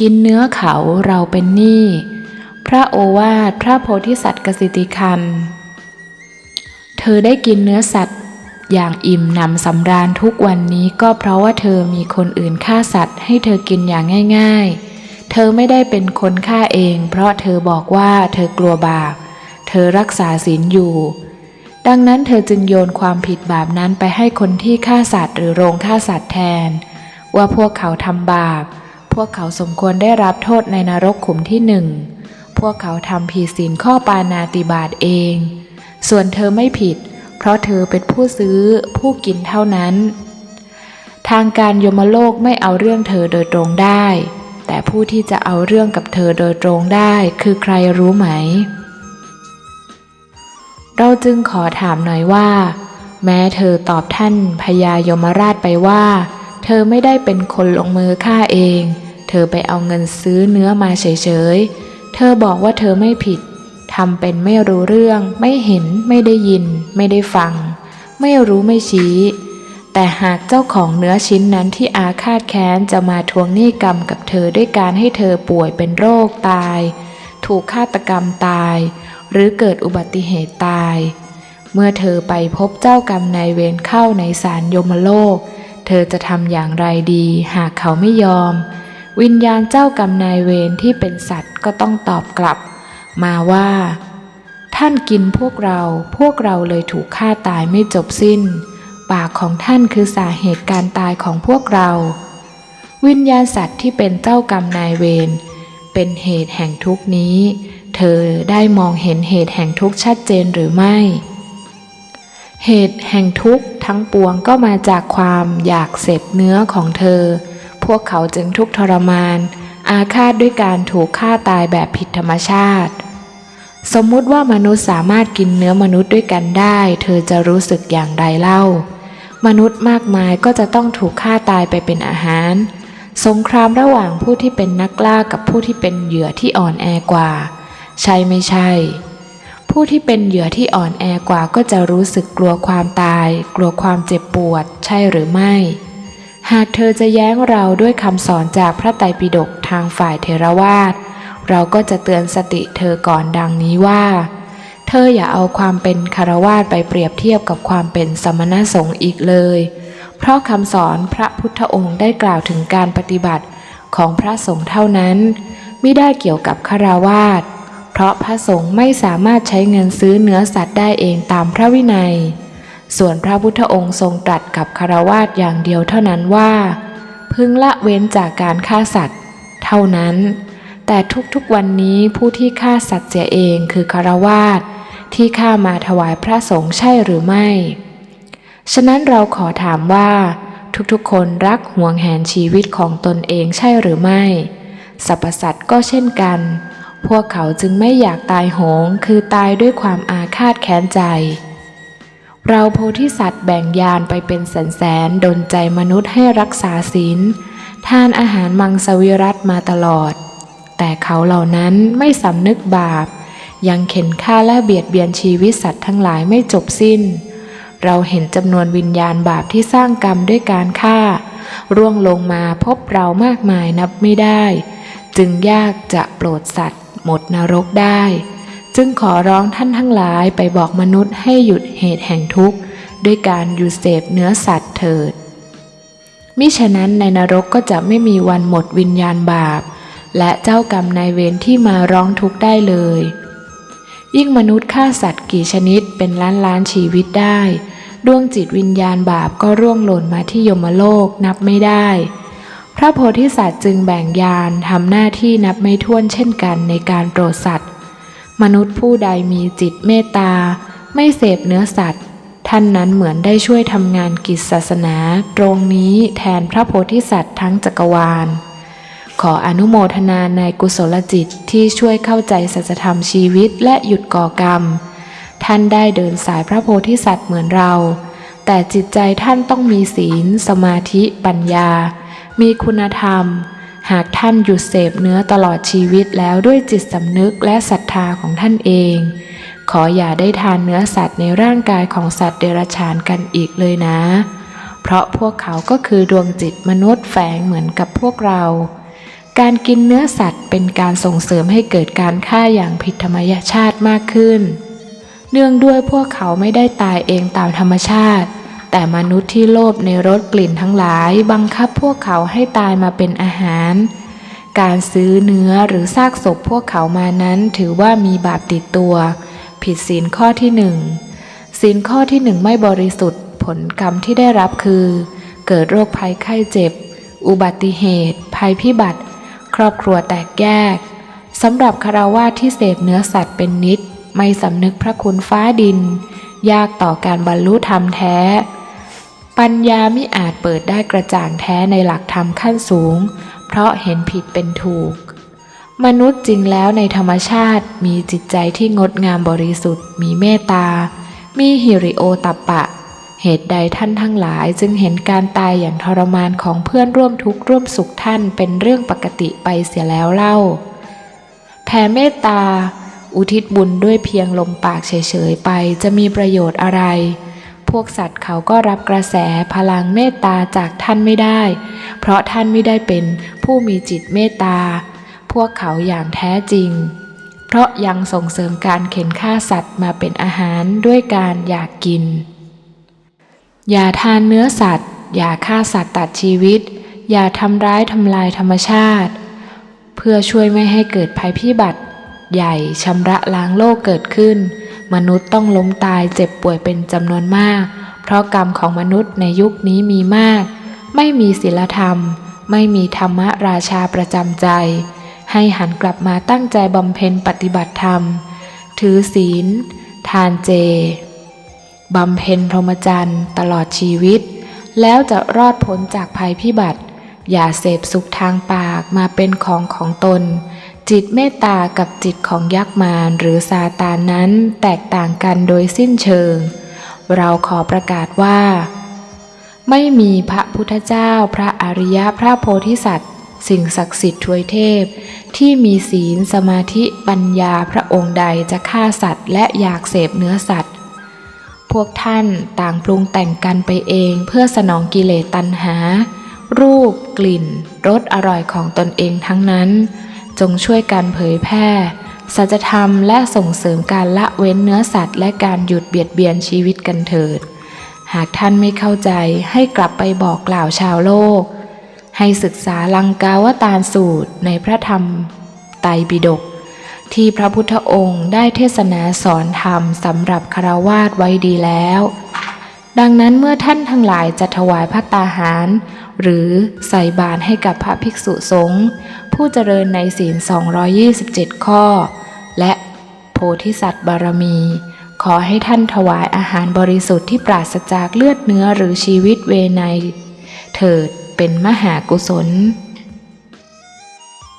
กินเนื้อเขาเราเป็นหนี้ พระโอวาทพระโพธิสัตว์กสิติคัน เธอได้กินเนื้อสัตว์ อย่างอิ่มหนำสำราญทุกวันนี้ก็เพราะว่าเธอมีคนอื่นฆ่าสัตว์ ให้เธอกินอย่างง่าย ๆ เธอไม่ได้เป็นคนฆ่าเอง เพราะเธอบอกว่าเธอกลัวบาป เธอรักษาศีลอยู่ ดังนั้นเธอจึงโยนความผิดบาปนั้นไปให้คนที่ฆ่าสัตว์หรือโรงฆ่าสัตว์แทน ว่าพวกเขาทำบาป พวกเขาสมควรได้รับโทษในนรกขุมที่หนึ่ง พวกเขาทำผิดศีลข้อปานาติบาตเอง ส่วนเธอไม่ผิด เพราะเธอเป็นผู้ซื้อผู้กินเท่านั้น ทางการยมโลกไม่เอาเรื่องเธอโดยตรงได้ แต่ผู้ที่จะเอาเรื่องกับเธอโดยตรงได้คือใครรู้ไหม เราจึงขอถามหน่อยว่า แม้เธอตอบท่านพญายมราชไปว่า เธอไม่ได้เป็นคนลงมือฆ่าเอง เธอไปเอาเงินซื้อเนื้อมาเฉยๆ เธอบอกว่าเธอไม่ผิด ทำเป็นไม่รู้เรื่อง ไม่เห็น ไม่ได้ยิน ไม่ได้ฟัง ไม่รู้ไม่ชี้ แต่หากเจ้าของเนื้อชิ้นนั้นที่อาฆาตแค้นจะมาทวงหนี้กรรมกับเธอด้วยการให้เธอป่วยเป็นโรคตาย ถูกฆาตกรรมตาย หรือเกิดอุบัติเหตุตาย เมื่อเธอไปพบเจ้ากรรมนายเวรเข้าในศาลยมโลก เธอจะทำอย่างไรดีหากเขาไม่ยอม วิญญาณเจ้ากรรมนายเวรที่เป็นสัตว์ก็ต้องตอบกลับ มาว่า ท่านกินพวกเราพวกเราเลยถูกฆ่าตายไม่จบสิ้น ปากของท่านคือสาเหตุการตายของพวกเรา วิญญาณสัตว์ที่เป็นเจ้ากรรมนายเวรเป็นเหตุแห่งทุกนี้ เธอได้มองเห็นเหตุแห่งทุกชัดเจนหรือไม่ เหตุแห่งทุกข์ ทั้งปวงก็มาจากความอยากเสพเนื้อของเธอ พวกเขาจึงทุกข์ทรมาน อาฆาตด้วยการถูกฆ่าตายแบบผิดธรรมชาติ สมมุติว่ามนุษย์สามารถกินเนื้อมนุษย์ด้วยกันได้ เธอจะรู้สึกอย่างไรเล่า มนุษย์มากมายก็จะต้องถูกฆ่าตายไปเป็นอาหาร สงครามระหว่างผู้ที่เป็นนักล่ากับผู้ที่เป็นเหยื่อที่อ่อนแอกว่า ใช่ไม่ใช่ ผู้ที่เป็นเหยื่อที่อ่อนแอกว่าก็จะรู้สึกกลัวความตาย กลัวความเจ็บปวด ใช่หรือไม่ หากเธอจะแย้งเราด้วยคำสอนจากพระไตรปิฎกทางฝ่ายเทรวาสเราก็จะเตือนสติเธอก่อนดังนี้ว่า เธออย่าเอาความเป็นคารวาสไปเปรียบเทียบกับความเป็นสมณสงฆ์อีกเลย เพราะคำสอนพระพุทธองค์ได้กล่าวถึงการปฏิบัติของพระสงฆ์เท่านั้น ไม่ได้เกี่ยวกับคารวาส เพราะพระสงฆ์ไม่สามารถใช้เงินซื้อเนื้อสัตว์ได้เองตามพระวินัย ส่วนพระพุทธองค์ทรงตรัสกับคารวาสอย่างเดียวเท่านั้นว่า พึงละเว้นจากการฆ่าสัตว์ เท่านั้น แต่ทุกๆวันนี้ผู้ที่ฆ่าสัตว์เสียเองคือคารวาสที่ฆ่ามาถวายพระสงฆ์ใช่หรือไม่ ฉะนั้นเราขอถามว่า ทุกๆคนรักห่วงแหนชีวิตของตนเองใช่หรือไม่สรรพสัตว์ก็เช่นกัน พวกเขาจึงไม่อยากตายโหงคือตายด้วยความอาฆาตแค้นใจ เราโพธิสัตว์แบ่งยานไปเป็นแสนแสนๆดนใจมนุษย์ให้รักษาศีลทานอาหารมังสวิรัตมาตลอด แต่เขาเหล่านั้นไม่สำนึกบาป ยังเข็นฆ่าและเบียดเบียนชีวิตสัตว์ทั้งหลายไม่จบสิ้น เราเห็นจำนวนวิญญาณบาปที่สร้างกรรมด้วยการฆ่า ร่วงลงมาพบเรามากมายนับไม่ได้ จึงยากจะโปรดสัตว์ หมดนรกได้ จึงขอร้องท่านทั้งหลายไปบอกมนุษย์ให้หยุดเหตุแห่งทุกข์ ด้วยการหยุดเสพเนื้อสัตว์เถิด มิฉะนั้นในนรกก็จะไม่มีวันหมดวิญญาณบาป และเจ้ากรรมนายเวรที่มาร้องทุกข์ได้เลย ยิ่งมนุษย์ฆ่าสัตว์กี่ชนิดเป็นล้านล้านชีวิตได้ ดวงจิตวิญญาณบาปก็ร่วงหล่นมาที่ยมโลกนับไม่ได้ ระโพธิสัตว์จึงแบ่งยานทำหน้าที่นับไม่ถ้วนเช่นกันในการโปรดสัตว์ มนุษย์ผู้ใดมีจิตเมตตา ไม่เสพเนื้อสัตว์ ท่านนั้นเหมือนได้ช่วยทำงานกิจศาสนา ตรงนี้แทนพระโพธิสัตว์ทั้งจักรวาล ขออนุโมทนาในกุศลจิตที่ช่วยเข้าใจสัจธรรมชีวิตและหยุดก่อกรรม ท่านได้เดินสายพระโพธิสัตว์เหมือนเรา แต่จิตใจท่านต้องมีศีล สมาธิ ปัญญา มีคุณธรรม หากท่านหยุดเสพเนื้อตลอดชีวิตแล้วด้วยจิตสำนึกและศรัทธาของท่านเอง ขออย่าได้ทานเนื้อสัตว์ในร่างกายของสัตว์เดรัจฉานกันอีกเลยนะ เพราะพวกเขาก็คือดวงจิตมนุษย์แฝงเหมือนกับพวกเรา การกินเนื้อสัตว์เป็นการส่งเสริมให้เกิดการฆ่าอย่างผิดธรรมชาติมากขึ้น เนื่องด้วยพวกเขาไม่ได้ตายเองตามธรรมชาติ แต่มนุษย์ที่โลภในรสกลิ่นทั้งหลายบังคับพวกเขาให้ตายมาเป็นอาหาร การซื้อเนื้อหรือซากศพพวกเขามานั้นถือว่ามีบาปติดตัว ผิดศีลข้อที่หนึ่งศีลข้อที่หนึ่งไม่บริสุทธิ์ ผลกรรมที่ได้รับคือ เกิดโรคภัยไข้เจ็บ อุบัติเหตุ ภัยพิบัติ ครอบครัวแตกแยกสำหรับคารวาที่เสพเนื้อสัตว์เป็นนิด ไม่สำนึกพระคุณฟ้าดิน ยากต่อการบรรลุธรรมแท้ ปัญญามิอาจเปิดได้กระจ่างแท้ในหลักธรรมขั้นสูง เพราะเห็นผิดเป็นถูก มนุษย์จริงแล้วในธรรมชาติมีจิตใจที่งดงามบริสุทธิ์ มีเมตตา มีหิริโอตัปปะ เหตุใดท่านทั้งหลายจึงเห็นการตายอย่างทรมานของเพื่อนร่วมทุกข์ร่วมสุขท่านเป็นเรื่องปกติไปเสียแล้วเล่า แผ่เมตตา อุทิศบุญด้วยเพียงลมปากเฉยๆไปจะมีประโยชน์อะไร พวกสัตว์เขาก็รับกระแสพลังเมตตาจากท่านไม่ได้ เพราะท่านไม่ได้เป็นผู้มีจิตเมตตา พวกเขาอย่างแท้จริง เพราะยังส่งเสริมการเข็นฆ่าสัตว์มาเป็นอาหารด้วยการอยากกิน อย่าทานเนื้อสัตว์ อย่าฆ่าสัตว์ตัดชีวิต อย่าทำร้ายทำลายธรรมชาติ เพื่อช่วยไม่ให้เกิดภัยพิบัติ ใหญ่ชำระล้างโลกเกิดขึ้น มนุษย์ต้องล้มตายเจ็บป่วยเป็นจำนวนมาก เพราะกรรมของมนุษย์ในยุคนี้มีมาก ไม่มีศีลธรรม ไม่มีธรรมราชาประจำใจ ให้หันกลับมาตั้งใจบำเพ็ญปฏิบัติธรรม ถือศีล ทานเจ บำเพ็ญพรหมจรรย์ตลอดชีวิต แล้วจะรอดพ้นจากภัยพิบัติ อย่าเสพสุขทางปากมาเป็นของของตน จิตเมตตากับจิตของยักษ์มารหรือซาตานนั้นแตกต่างกันโดยสิ้นเชิง เราขอประกาศว่า ไม่มีพระพุทธเจ้าพระอริยะพระโพธิสัตว์ สิ่งศักดิ์สิทธิ์ทวยเทพ ที่มีศีลสมาธิปัญญาพระองค์ใดจะฆ่าสัตว์ และอยากเสพเนื้อสัตว์ พวกท่านต่างปรุงแต่งกันไปเองเพื่อสนองกิเลสตัณหา รูป กลิ่นรสอร่อยของตนเองทั้งนั้น จงช่วยกันเผยแพร่สัจธรรมและส่งเสริมการละเว้นเนื้อสัตว์ และการหยุดเบียดเบียนชีวิตกันเถิด หากท่านไม่เข้าใจให้กลับไปบอกกล่าวชาวโลก ให้ศึกษาลังกาวตารสูตรในพระธรรมไตรปิฎกที่พระพุทธองค์ได้เทศนาสอนธรรมสำหรับคารวาสไว้ดีแล้ว ดังนั้นเมื่อท่านทั้งหลายจะถวายพระตาหาร หรือใส่บาตรให้กับพระภิกษุสงฆ์ ผู้เจริญในศีล 227 ข้อ และโพธิสัตว์บารมี ขอให้ท่านถวายอาหารบริสุทธิ์ที่ปราศจากเลือดเนื้อหรือชีวิตเวไนเถิดเป็นมหากุศล